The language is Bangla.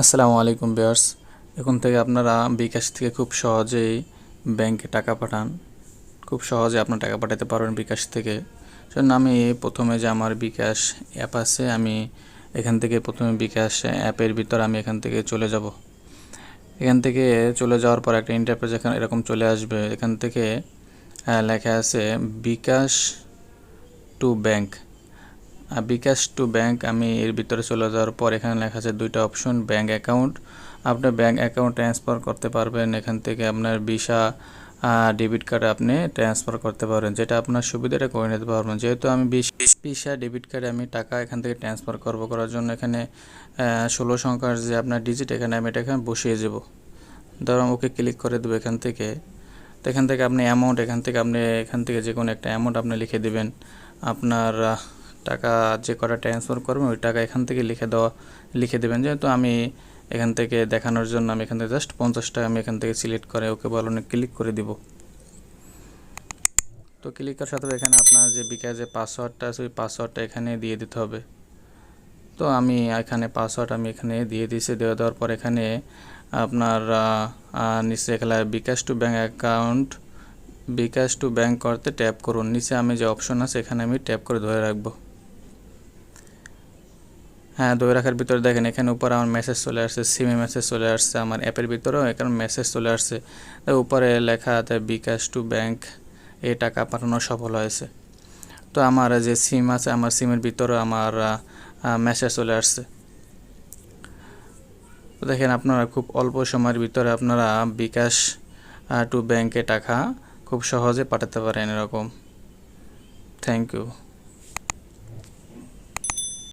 আসসালামু আলাইকুম বিয়ার্স এখন থেকে আপনারা বিকাশ থেকে খুব সহজেই ব্যাংকে টাকা পাঠান। খুব সহজে আপনার টাকা পাঠাতে পারবেন বিকাশ থেকে। সেজন্য আমি প্রথমে যে আমার বিকাশ অ্যাপ আছে, আমি এখান থেকে প্রথমে বিকাশ অ্যাপের ভিতর আমি এখান থেকে চলে যাব। এখান থেকে চলে যাওয়ার পর একটা ইন্টারপ্রেস এখানে এরকম চলে আসবে। এখান থেকে লেখা আছে bKash to bank bKash to bank, আমি এর ভিতরে চলে যাওয়ার পর এখানে লেখা আছে দুইটা অপশন, ব্যাংক অ্যাকাউন্ট। আপনি ব্যাংক অ্যাকাউন্ট ট্রান্সফার করতে পারবেন, এখান থেকে আপনার ভিসা ডেবিট কার্ড আপনি ট্রান্সফার করতে পারবেন। যেটা আপনার সুবিধাটা করে নিতে পারবেন। যেহেতু আমি ভিসা ডেবিট কার্ডে আমি টাকা এখান থেকে ট্রান্সফার করব করার জন্য এখানে ষোলো সংখ্যার যে আপনার ডিজিট এখানে আমি এটা এখানে বসিয়ে যাব ধরুন ওকে ক্লিক করে দেবো এখান থেকে। তো এখান থেকে আপনি অ্যামাউন্ট এখান থেকে আপনি, এখান থেকে যে কোনো একটা অ্যামাউন্ট আপনি লিখে দেবেন। আপনার টাকা যে কটা ট্রান্সফার করবেন ওই টাকা এখান থেকে লিখে দেওয়া, লিখে দেবেন। যেহেতু আমি এখান থেকে দেখানোর জন্য আমি এখান থেকে জাস্ট পঞ্চাশ টাকা আমি এখান থেকে সিলেক্ট করে ওকে বলনে ক্লিক করে দিব। তো ক্লিক করার সাথে এখানে আপনার যে বিকাশ যে পাসওয়ার্ডটা আছে, ওই পাসওয়ার্ডটা এখানে দিয়ে দিতে হবে। তো আমি এখানে পাসওয়ার্ড আমি এখানে দিয়ে দিয়েছি। দেওয়া দেওয়ার পর এখানে আপনার নিচে এখানে bKash to bank account. BKash to bank করতে ট্যাপ করুন। নিচে আমি যে অপশন আছে, এখানে আমি ট্যাপ করে ধরে রাখব। হ্যাঁ ধরে রাখার ভিতরে দেখেন, এখানে উপরে আমার মেসেজ চলে আসছে সিমে মেসেজ চলে আসছে আমার অ্যাপের ভিতরেও এখানে মেসেজ চলে আসছে। উপরে লেখা আছে, বিকাশ টু ব্যাংক এ টাকা পাঠানো সফল হয়েছে। তো আমার যে সিম আছে, আমার সিমের ভিতরে আমার মেসেজ চলে আসছে। দেখেন, আপনারা খুব অল্প সময়ের ভিতরে আপনারা বিকাশ টু ব্যাংকে টাকা খুব সহজে পাঠাতে পারেন এরকম। Thank you